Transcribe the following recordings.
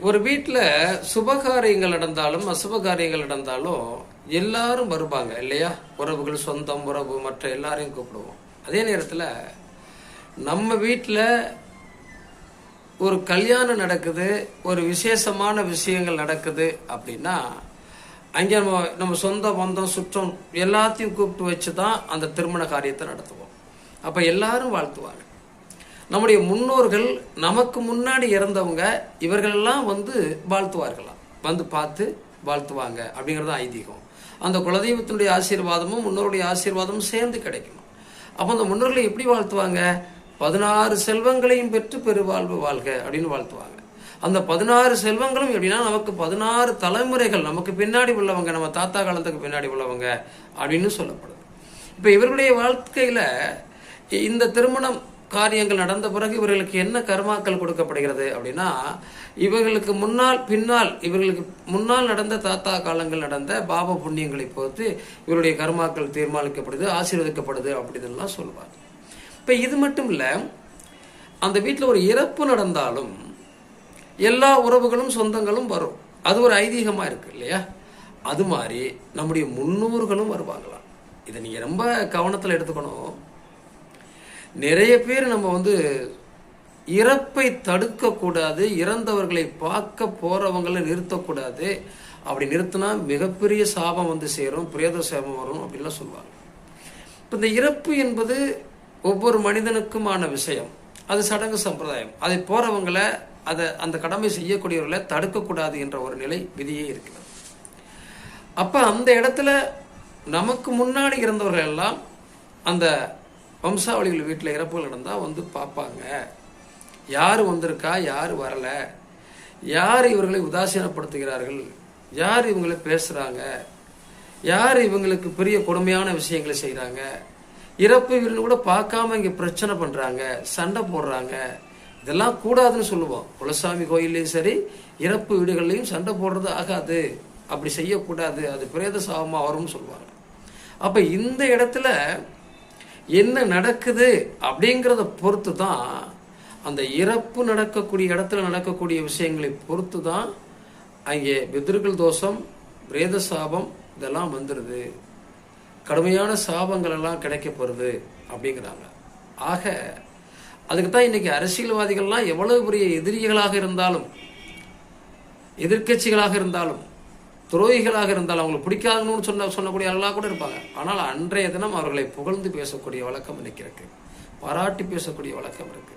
ஒரு வீட்டில் சுபகாரியங்கள் நடந்தாலும் அசுபகாரியங்கள் நடந்தாலும் எல்லாரும் வருவாங்க இல்லையா? உறவுகள் சொந்தம் உறவு மற்ற எல்லாரையும் கூப்பிடுவோம். அதே நேரத்தில் நம்ம வீட்டில் ஒரு கல்யாணம் நடக்குது ஒரு விசேஷமான விஷயங்கள் நடக்குது அப்படின்னா அங்கே நம்ம நம்ம சொந்த பந்தம் சுற்றம் எல்லாத்தையும் கூப்பிட்டு வச்சு தான் அந்த திருமண காரியத்தை நடத்துவோம். அப்போ எல்லாரும் வாழ்த்துவாங்க. நம்முடைய முன்னோர்கள் நமக்கு முன்னாடி இறந்தவங்க இவர்களெல்லாம் வந்து வாழ்த்துவார்களாம். வந்து பார்த்து வாழ்த்துவாங்க அப்படிங்கிறது ஐதீகம். அந்த குலதெய்வத்தினுடைய ஆசீர்வாதமும் முன்னோருடைய ஆசீர்வாதமும் சேர்ந்து கிடைக்கணும் அப்போ அந்த முன்னோர்களை எப்படி வாழ்த்துவாங்க? பதினாறு செல்வங்களையும் பெற்று பெருவாழ்வு வாழ்க அப்படின்னு வாழ்த்துவாங்க. அந்த பதினாறு செல்வங்களும் எப்படின்னா நமக்கு பதினாறு தலைமுறைகள் நமக்கு பின்னாடி உள்ளவங்க நம்ம தாத்தா காலத்துக்கு பின்னாடி உள்ளவங்க அப்படின்னு சொல்லப்படுது இப்போ இவர்களுடைய வாழ்க்கையில் இந்த திருமணம் காரியங்கள் நடந்த பிறகு இவர்களுக்கு என்ன கர்மாக்கள் கொடுக்கப்படுகிறது அப்படின்னா இவர்களுக்கு முன்னால் பின்னால் இவர்களுக்கு முன்னால் நடந்த தாத்தா காலங்கள் நடந்த பாப புண்ணியங்களை பொறுத்து இவருடைய கர்மாக்கள் தீர்மானிக்கப்படுது ஆசீர்வதிக்கப்படுது அப்படின்னுலாம் சொல்லுவாங்க இப்போ இது மட்டும் இல்லை அந்த வீட்டில் ஒரு இறப்பு நடந்தாலும் எல்லா உறவுகளும் சொந்தங்களும் வரும். அது ஒரு ஐதீகமாக இருக்கு இல்லையா? அது மாதிரி நம்முடைய முன்னோர்களும் வருவாங்களாம். இதை நீங்கள் ரொம்ப கவனத்தில் எடுத்துக்கணும். நிறைய பேர் நம்ம வந்து இறப்பை தடுக்கக்கூடாது இறந்தவர்களை பார்க்க போகிறவங்களை நிறுத்தக்கூடாது. அப்படி நிறுத்தினா மிகப்பெரிய சாபம் வந்து சேரும் பிரேத சாபம் வரும் அப்படின்லாம் சொல்லுவாங்க. இப்போ இந்த இறப்பு என்பது ஒவ்வொரு மனிதனுக்குமான விஷயம். அது சடங்கு சம்பிரதாயம். அதை போகிறவங்கள அதை அந்த கடமை செய்யக்கூடியவர்களை தடுக்கக்கூடாது என்ற ஒரு நிலை விதியே இருக்கிறது அப்போ அந்த இடத்துல நமக்கு முன்னாடி இருந்தவர்கள் எல்லாம் அந்த வம்சாவளிகள் வீட்டில் இறப்புகள் நடந்தால் வந்து பார்ப்பாங்க. யார் வந்திருக்கா யார் வரலை யார் இவர்களை உதாசீனப்படுத்துகிறார்கள் யார் இவங்களை பேசுகிறாங்க யார் இவங்களுக்கு பெரிய கொடுமையான விஷயங்களை செய்கிறாங்க இறப்பு இவர்கள் கூட பார்க்காம இங்கே பிரச்சனை பண்ணுறாங்க சண்டை போடுறாங்க. இதெல்லாம் கூடாதுன்னு சொல்லுவோம். குலசாமி கோயில்லையும் சரி இறப்பு வீடுகள்லையும் சண்டை போடுறது ஆகாது. அப்படி செய்யக்கூடாது. அது பிரேத சாபமாக வரும்னு சொல்லுவாங்க. அப்போ இந்த இடத்துல என்ன நடக்குது அப்படிங்கிறத பொறுத்து தான் அந்த இறப்பு நடக்கக்கூடிய இடத்துல நடக்கக்கூடிய விஷயங்களை பொறுத்து தான் அங்கே பித்ருக்கள் தோஷம் பிரேத சாபம் இதெல்லாம் வந்துடுது கடுமையான சாபங்கள் எல்லாம் கிடைக்கப்படுது அப்படிங்கிறாங்க. ஆக அதுக்கு தான் இன்னைக்கு அரசியல்வாதிகள்லாம் எவ்வளவு பெரிய எதிரிகளாக இருந்தாலும் எதிர்க்கட்சிகளாக இருந்தாலும் துரோகிகளாக இருந்தால் அவங்களுக்கு பிடிக்காதுன்னு சொன்ன சொல்லக்கூடிய ஆளாக கூட இருப்பாங்க. ஆனால் அன்றைய தினம் அவர்களை புகழ்ந்து பேசக்கூடிய வழக்கம் இன்னைக்கு இருக்கு. பாராட்டி பேசக்கூடிய வழக்கம் இருக்கு.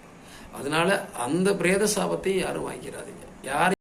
அதனால அந்த பிரேத சாபத்தை யாரும் வாங்கிக்கிறாதீங்க யார்